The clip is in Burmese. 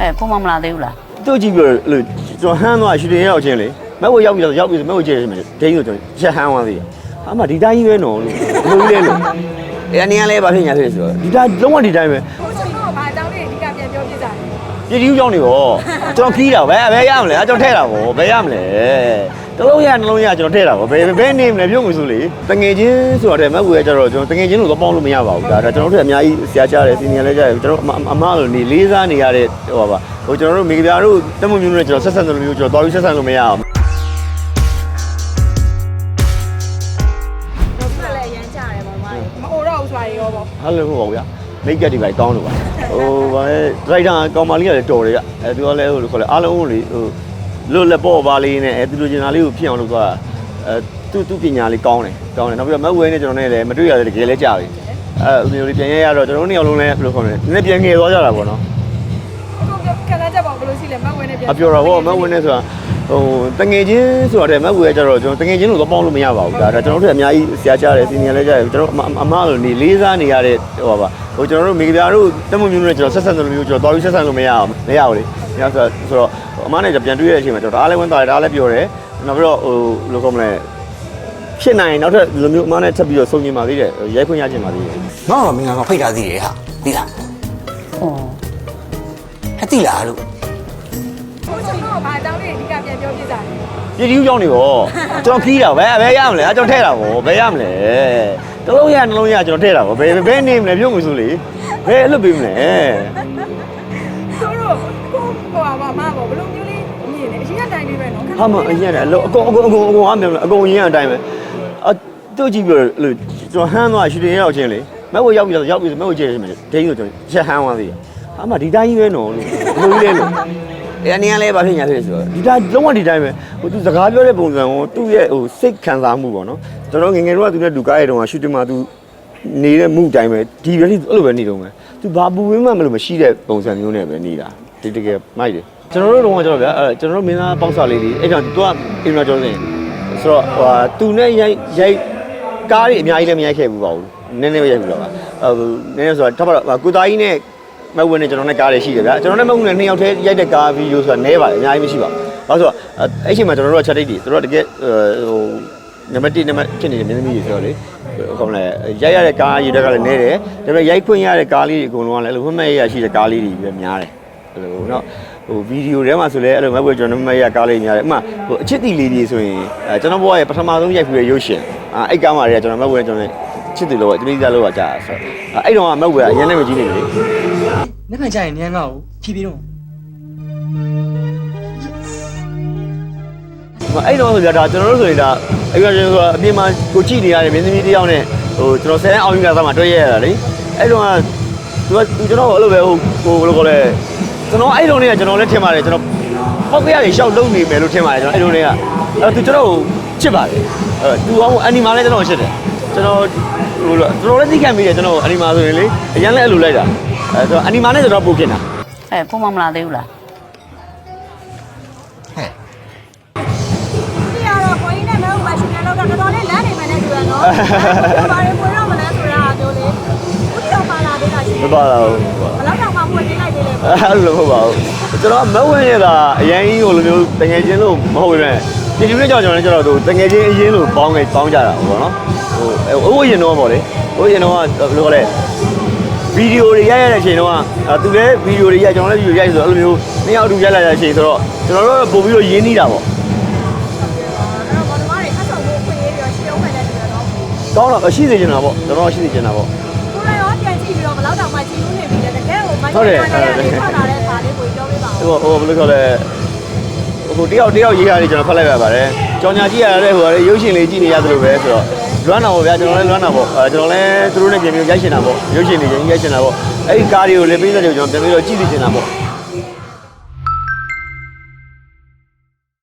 အဲကိုမမလာသေးဘူးလားတို့ကြည့်ပြီးတော့လို့ကျွန်တော်ဟမ်းသွားရှူတင်ရောက်ချင်းလေမက်ဝရောက်ပြီးတော့ရောက်ပြီးမက်ဝကျဲချင်းမယ်ဒိန်းဆိုကျွန်တော်ချက်ဟမ်းသွားသေးတယ်ဟာမဒီတိုင်းကြီးပဲနော်လို့ဘယ်လိုလဲလို့အဲအနေကလည်းဘာဖြစ်ညာဖြစ်ဆိုတော့ဒီတိုင်းလုံးဝဒီတိုင်းပဲကိုချိန်တော့ဘာအကြောင်းလေးအဓိကပြန်ပြောပြကြတယ်ပြည်တီးကြောင်းနေရောကျွန်တော်ခီးတာပဲဘယ်ရမလဲကျွန်တော်ထဲတာဗောဘယ်ရမလဲ တလုံးရနှလုံးရကျွန်တော်ထဲတာဗောဘယ်ဘယ်နေမလဲပြုံးမှုဆိုလေတငယ်ချင်းဆိုတော့တဲ့မက်ဝဲကျတော့ကျွန်တော်တငယ်ချင်းလို့တော့ပေါင်းလို့မရပါဘူးဒါဒါကျွန်တော်တို့အများကြီးဆရာချတယ်စီနီယာလည်းကြတယ်ကျွန်တော်အမလို့နေလေးစားနေရတဲ့ဟိုပါဟိုကျွန်တော်တို့မိဂပြားတို့တက်မှုမျိုးနဲ့ကျွန်တော်ဆက်ဆက်လို့မျိုးကျွန်တော်တော်ပြီးဆက်ဆက်လို့မရအောင်တော့ပြလည်းအရန်ကြတယ်ပေါ့မမအိုတော့ဘူးဆိုတာရောပေါ့ဟာလို့ဟုတ်ပါဘူးဗျမိတ်ကက်တွေပဲတောင်းလို့ပါဟိုဗာဒရိုက်တာကောင်မလေးကလည်းတော်တယ်ဗျအဲသူကလည်းဟိုလိုခေါ်လဲအားလုံးလေဟို လွတ်လက်ပေါ့ပါလေးနဲ့အဲသူလိုချင်တာလေးကိုဖြစ်အောင်လုပ်သွားအဲသူသူပညာလေးကောင်းတယ်ကောင်းတယ်နောက်ပြီးတော့မက်ဝဲနဲ့ကျွန်တော်နဲ့လည်းမတွေ့ရတဲ့တကယ်လည်းကြာပြီအဲဥပဒေလေးပြန်ရရတော့ကျွန်တော်တို့နှစ်ယောက်လုံးလည်းဘယ်လိုခေါ်မလဲနည်းနည်းပြန်ငယ်သွားကြတာပေါ့နော်အခုခံစားချက်ပေါ့ဘယ်လိုရှိလဲမဝဲနဲ့ပြန်အပြောတော့ဗောမက်ဝဲနဲ့ဆိုတာဟိုတငယ်ချင်းဆိုတော့တဲ့မက်ဝဲကျတော့ကျွန်တော်တငယ်ချင်းလို့တော့ပေါင်းလို့မရပါဘူးဒါဒါကျွန်တော်တို့အများကြီးဆရာချတယ်စီနီယာလည်းကြတယ်ကျွန်တော်အမလို့နေလေးစားနေရတဲ့ဟိုပါဟိုကျွန်တော်တို့မိဂပြားတို့တက်မှုမျိုးနဲ့ကျွန်တော်ဆက်ဆက်လို့မျိုးကျွန်တော်တော်ပြီးဆက်ဆက်လို့မရအောင်မရဘူးလေမရဆိုတော့ဆိုတော့ အမနဲ့ပြန်တွေ့ရတဲ့အချိန်မှာကျွန်တော်ဒါအားလည်းဝင်သွားတယ်ဒါအားလည်းပြောတယ်နောက်ပြီးတော့ဟိုဘယ်လိုကောမလဲဖြစ်နိုင်နောက်ထပ်လူမျိုးအမနဲ့ထပ်ပြီးတော့စုံကျင်ပါသေးတယ်ရိုက်ခွင့်ရချင်ပါသေးတယ်ငါ့တော့မင်းကဖိတ်ထားသေးတယ်ဟာသိလားဟောဟဲ့သိလားလို့ကိုချိန်တော့ဘာအကြောင်းလေးအဓိကပြန်ပြောပြကြတယ်ပြည်တီးကြောင်းနေရောကျွန်တော်ခီးတာပဲဘယ်ရမလဲကျွန်တော်ထဲတာဗောဘယ်ရမလဲတလုံးရနှလုံးရကျွန်တော်ထဲတာဗောဘယ်ဘယ်နေမလဲပြုံးမှုဆိုလေဘယ်လွတ်ပေးမလဲသူတို့ ကိုဟိုပါမပေါ့ဘယ်လိုမျိုးလေးမြင်လဲအရင်ကတိုင်လေးပဲနော်ဟာမအရင်ကအလုံးအကုန်အကုန်အကုန်အကုန်အားမြန်အကုန်ရင်းအတိုင်းပဲအတို့ကြည့်ပြီးတော့လို့ကျွန်တော်ဟမ်းသွားရှူတင်ရောက်ချင်းလေမက်ဝရောက်ပြီးတော့ရောက်ပြီးမက်ဝကျဲချင်းမယ်ဒိန်းဆိုကျွန်တော်ချက်ဟမ်းသွားသေးတယ်ဟာမဒီတိုင်းကြီးပဲနော်လို့ဘယ်လိုလဲလို့အဲအနေကလည်းဘာဖြစ်ညာဖြစ်ဆိုတော့ဒီတိုင်းလုံးဝဒီတိုင်းပဲဟိုသူစကားပြောတဲ့ပုံစံကိုသူ့ရဲ့ဟိုစိတ်ခံစားမှုပေါ့နော်ကျွန်တော်ငယ်ငယ်တော့ကသူနဲ့ဒူကားရတဲ့တုန်းကရှူတင်မှာသူနေတဲ့မှုတိုင်းပဲဒီပဲအဲ့လိုပဲနေတော့မယ်သူဘာပူဝင်းမှမလို့မရှိတဲ့ပုံစံမျိုးနဲ့ပဲနေတာဒီတကယ်မိုက်တယ် ကျွန်တော်တို့တော့ကျွန်တော်ဗျာအဲကျွန်တော်တို့မင်းသားပေါက်စာလေးတွေအဲ့ကြောင့်သူကအိမ်မှာကျွန်တော်ဆိုရင်ဆိုတော့ဟိုသူနဲ့ရိုက်ရိုက်ကားတွေအများကြီးလည်းမရိုက်ခဲ့ဘူးပါဘူးနည်းနည်းပဲရိုက်ဘူးတော့ပါဟိုနည်းနည်းဆိုတော့ထပ်ပါတော့ကိုသားကြီးနဲ့မဟုတ်ဝင်နေကျွန်တော်နဲ့ကားတွေရှိတယ်ဗျာကျွန်တော်နဲ့မဟုတ်ဝင်နေနှစ်ယောက်တည်းရိုက်တဲ့ကားဗီဒီယိုဆိုတာနည်းပါတယ်အများကြီးမရှိပါဘူးဘာလို့ဆိုတော့အဲ့ချိန်မှာကျွန်တော်တို့ကချက်တိတ်တွေသူတို့ကတကယ်ဟိုနံပါတ်1နံပါတ်ဖြစ်နေတဲ့မင်းသမီးတွေဆိုတော့လေဟိုကောင်လဲရိုက်ရတဲ့ကားရေတက်ကလည်းနည်းတယ်ဒါပေမဲ့ရိုက်ခွင့်ရတဲ့ကားလေးတွေအကုန်လုံးကလည်းအဲ့လိုမှတ်မှတ်ရရရှိတဲ့ကားလေးတွေပဲများတယ်အဲ့လိုနော် ဟိုဗီဒီယိုထဲမှာဆိုလဲအဲ့လိုမဲ့ဘွယ်ကျွန်တော်မှတ်ရကားလေးများတယ်ဥပမာဟိုအချစ်တီလေးတွေဆိုရင်အဲကျွန်တော်ဘွားရဲ့ပထမဆုံးရိုက်ဖူးတဲ့ရုပ်ရှင်အဲအဲ့ကားမှာတွေကကျွန်တော်မဲ့ဘွယ်ကျွန်တော်ချစ်တီလို့တမိသားလို့ပါကြာဆိုတော့အဲ့တော့ကမဲ့ဘွယ်ကအရင်နဲ့မကြည့်နေလေနေ့မှကြရင်နန်းငါ့ကိုဖြီးပြီးတော့အဲ့တော့ဆိုကြတာကျွန်တော်တို့ဆိုရင်ဒါအဲ့တော့ကျွန်တော်အပြင်မှာကိုကြည့်နေရတဲ့မင်းသမီးတစ်ယောက်နဲ့ဟိုကျွန်တော်ဆယ်တန်းအောင်ယူလာသားမှာတွေ့ရရတာလေအဲ့တော့ကသူကသူကျွန်တော်အဲ့လိုပဲဟိုဟိုဘယ်လိုခေါ်လဲ ကျွန်တော်အဲ့တုန်းကကျွန်တော်လည်းထင်ပါတယ်ကျွန်တော်ပောက်ကြရရင်ရှောက်လုံးနေမယ်လို့ထင်ပါတယ်ကျွန်တော်အဲ့တုန်းကအဲ့သူကျွန်တော်ကိုချစ်ပါတယ်အဲ့သူကဟိုအနီမာလည်းကျွန်တော်ချစ်တယ်ကျွန်တော်ဟိုတော်တော်လေးသိခံမိတယ်ကျွန်တော်အနီမာဆိုရင်လေအရင်လည်းအဲ့လိုလိုက်တာအဲ့တော့အနီမာနဲ့ကျွန်တော်ပို့ခင်တာအဲကိုမမလာသေးဘူးလားဟဲ့ဒီကတော့ကိုင်းနဲ့မဲဟိုမှာရှင်နေတော့တော်တော်လေးလမ်းနေမှလည်းတူရနော်ဘာတွေဝင်တော့မလဲဆိုတာပြောလေဦးတော်ပါလာသေးတာရှင်မပါတော့ဘူးဘလောက်တောင်မှပွင့်နေလိုက်သေးလဲ အဲ့လိုမဟုတ်ပါဘူးကျွန်တော်မဝင်းရတာအရင်ကြီးဟိုလိုမျိုးတငယ်ချင်းလို့မဟုတ်ပဲပြည်သူတွေကြောင့်ကျွန်တော်လည်းကျွန်တော်တို့တငယ်ချင်းအရင်လို့ပေါင်းခဲ့ပေါင်းကြတာပေါ့နော်ဟိုဟိုရင်တော့ပေါ့လေဟိုရင်တော့ဘယ်လိုခေါ်လဲဗီဒီယိုတွေရိုက်ရတဲ့အချိန်တော့သူလည်းဗီဒီယိုတွေရိုက်ကျွန်တော်လည်းဗီဒီယိုရိုက်ဆိုတော့အဲ့လိုမျိုးနှစ်ယောက်အတူရိုက်လာတဲ့အချိန်ဆိုတော့ကျွန်တော်တို့ပို့ပြီးတော့ရင်းနှီးတာပေါ့အဲ့တော့ဘာလို့လဲခက်ဆောင်ဖို့ခွင့်ရေးပြီးတော့ရှင်းအောင်မယ်လည်းတူရနော်ကောင်းတော့ရှိစေချင်တာပေါ့ကျွန်တော်ရှိစေချင်တာပေါ့ကိုလည်းရောပြန်ကြည့်ပြီးတော့ဘလောက်တောင်မှကြည့်လို့နေပြီလေတကယ် ကိုမိုက်ကနေထောက်လာတဲ့ခါလေးကိုပြောပေးပါဦးဟိုဟိုဘယ်လိုခေါ်လဲဟိုတယောက်တယောက်ရေးရတယ်ကျွန်တော်ဖတ်လိုက်ရပါတယ်ကြောင်ညာကြည့်ရတဲ့ဟိုရုပ်ရှင်လေးကြည့်နေရတယ်လို့ပဲဆိုတော့လွမ်းတာပေါ့ဗျာကျွန်တော်လည်းလွမ်းတာပေါ့အဲကျွန်တော်လည်းသူတို့နဲ့ပြင်ပြီးရိုက်ရှင်တာပေါ့ရုပ်ရှင်တွေရိုက်ရှင်တာပေါ့အဲ့ဒီကားတွေကိုလည်းပေးစက်တွေကိုကျွန်တော်ပြန်ပြီးတော့ကြည့်သိချင်တာပေါ့